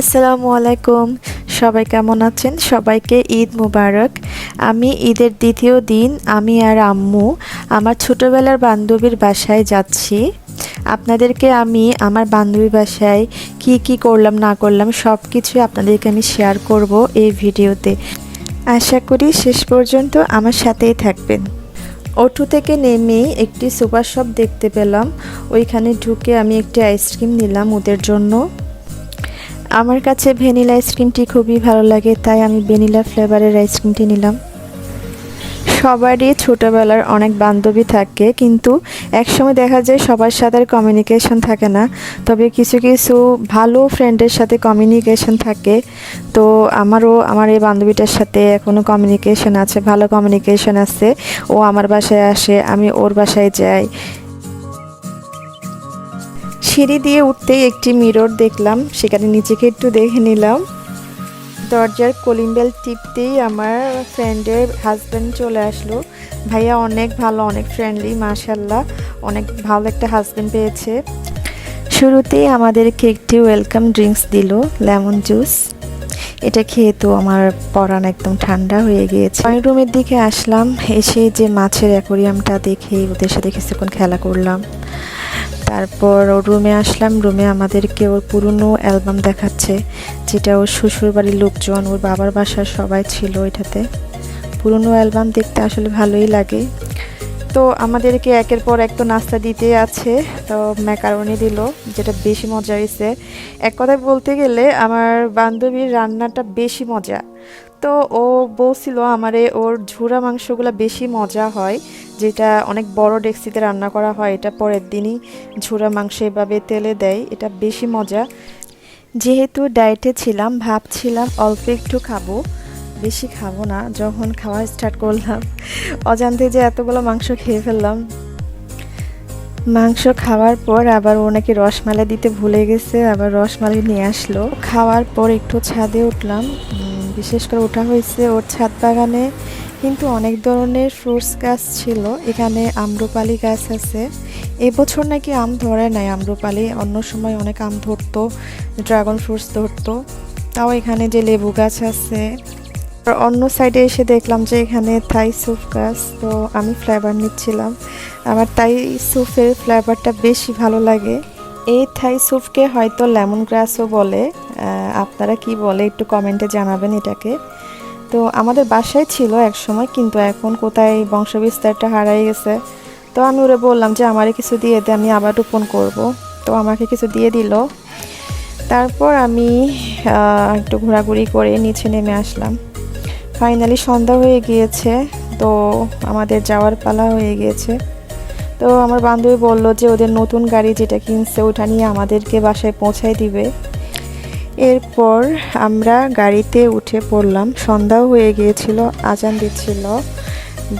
আসসালামু আলাইকুম। সবাই কেমন আছেন? সবাইকে ঈদ মুবারক। আমি ঈদের দ্বিতীয় দিন, আমি আর আম্মু আমার ছোটোবেলার বান্ধবীর বাসায় যাচ্ছি। আপনাদেরকে আমি আমার বান্ধবী বাসায় কি কি করলাম, না করলাম সব কিছু আপনাদেরকে আমি শেয়ার করব এই ভিডিওতে। আশা করি শেষ পর্যন্ত আমার সাথেই থাকবেন। অটো থেকে নেমে একটি সুপার শপ দেখতে পেলাম। ওইখানে ঢুকে আমি একটি আইসক্রিম নিলাম ওদের জন্য। আমার কাছে ভ্যানিলা আইসক্রিমটি খুবই ভালো লাগে, তাই আমি ভ্যানিলা ফ্লেভারের আইসক্রিমটি নিলাম। সবারই ছোটোবেলার অনেক বান্ধবী থাকে, কিন্তু একসময় দেখা যায় সবার সাথে কমিউনিকেশন থাকে না। তবে কিছু কিছু ভালো ফ্রেন্ডের সাথে কমিউনিকেশন থাকে। তো আমারও, আমার এই বান্ধবীটার সাথে এখনও কমিউনিকেশন আছে, ভালো কমিউনিকেশন আছে। ও আমার বাসায় আসে, আমি ওর বাসায় যাই। সিঁড়ি দিয়ে উঠতেই একটি মিরর দেখলাম। সেখানে নিজেকে একটু দেখে নিলাম। দরজার কলিং বেল টিপতেই আমার ফ্রেন্ডের হাজব্যান্ড চলে আসলো। ভাইয়া অনেক ভালো, অনেক ফ্রেন্ডলি মাশাল্লাহ অনেক ভালো একটা হাজব্যান্ড পেয়েছে। শুরুতেই আমাদেরকে একটি ওয়েলকাম ড্রিঙ্কস দিল লেমন জুস এটা খেয়ে তো আমার পরান একদম ঠান্ডা হয়ে গিয়েছে। আমি রুমের দিকে আসলাম, এসে যে মাছের অ্যাকোরিয়ামটা দেখে ওদের সাথে কিছুক্ষণ খেলা করলাম। তারপর রুমে আসলাম। রুমে আমাদেরকে ওর পুরনো অ্যালবাম দেখাচ্ছে, যেটা ওর শ্বশুর বাড়ির লোকজন, ওর বাবার বাসার সবাই ছিল এটাতে পুরনো অ্যালবাম দেখতে আসলে ভালোই লাগে। তো আমাদেরকে একের পর এক তো নাস্তা দিতে আছে, তো ম্যাকারনি দিল, যেটা বেশি মজা হয়েছে। এক কথায় বলতে গেলে আমার বান্ধবীর রান্নাটা বেশি মজা। তো ও বলছিল আমারে ওর ঝুরা মাংসগুলো বেশি মজা হয়, যেটা অনেক বড় ডেক্সিতে রান্না করা হয়, এটা পরের দিনই ঝুরা মাংস এভাবে তেলে দেয়, এটা বেশি মজা। যেহেতু ডায়েটে ছিলাম, ভাবছিলাম অল্প একটু খাব, বেশি খাব না, যখন খাওয়া স্টার্ট করলাম, অজান্তে যে এতগুলো মাংস খেয়ে ফেললাম। মাংস খাওয়ার পর আবার ও নাকি রসমালাই দিতে ভুলে গেছে, আবার রসমালাই নিয়ে আসলো। খাওয়ার পর একটু ছাদে উঠলাম বিশেষ করে ওঠা হয়েছে ওর ছাদ বাগানে। কিন্তু অনেক ধরনের ফ্রুটস গাছ ছিল। এখানে আম্রপালি গাছ আছে। এবছর নাকি আম ধরে নাই আম্রপালি। অন্য সময় অনেক আম ধরতো ড্রাগন ফ্রুটস ধরতো। তাও এখানে যে লেবু গাছ আছে। অন্য সাইডে এসে দেখলাম যে এখানে থাই স্যুপ গাছ। তো আমি ফ্লেভার নিচ্ছিলাম। আমার তাই স্যুপের ফ্লেভারটা বেশি ভালো লাগে। এই থাই স্যুপকে হয়তো লেমন গ্রাসও বলে। আপনারা কি বলে একটু কমেন্টে জানাবেন এটাকে। তো আমাদের বাসায় ছিল এক সময়, কিন্তু এখন কোথায় বংশবিস্তারটা হারাই গেছে। তো আমি ওরে বললাম যে, আমারে কিছু দিয়ে দে, আমি আবার রোপণ করব। তো আমাকে কিছু দিয়ে দিল। তারপর আমি একটু ঘোরাঘুরি করে নিচে নেমে আসলাম। ফাইনালি সন্ধ্যা হয়ে গিয়েছে, তো আমাদের যাওয়ার পালা হয়ে গিয়েছে। তো আমার বান্ধবী বলল যে, ওদের নতুন গাড়ি যেটা কিনছে, ওটা নিয়ে আমাদেরকে বাসায় পৌঁছায় দিবে। এরপর আমরা গাড়িতে উঠে পড়লাম। সন্ধ্যাও হয়ে গিয়েছিল, আজান দিচ্ছিল।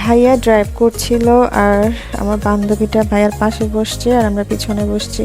ভাইয়া ড্রাইভ করছিল আর আমার বান্ধবীটা ভাইয়ার পাশে বসছে আর আমরা পিছনে বসছি।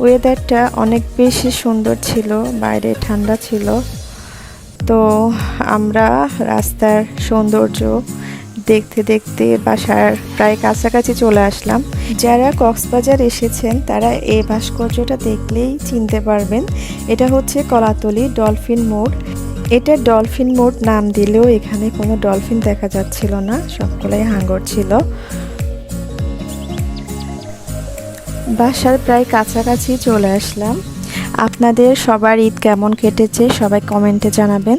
ওয়েদারটা অনেক বেশি সুন্দর ছিল, বাইরে ঠান্ডা ছিল। তো আমরা রাস্তার সৌন্দর্য দেখতে দেখতে বাসার প্রায় কাছাকাছি চলে আসলাম। যারা কক্সবাজার এসেছেন, তারা এই ভাস্কর্যটা দেখলেই চিনতে পারবেন। এটা হচ্ছে কলাতলি ডলফিন মোড়। এটা ডলফিন মোড় নাম দিলেও এখানে কোনো ডলফিন দেখা যাচ্ছিল না, সবগুলাই হাঙ্গর ছিল। বাসার প্রায় কাছাকাছি চলে আসলাম। আপনাদের সবার ঈদ কেমন কেটেছে, সবাই কমেন্টে জানাবেন।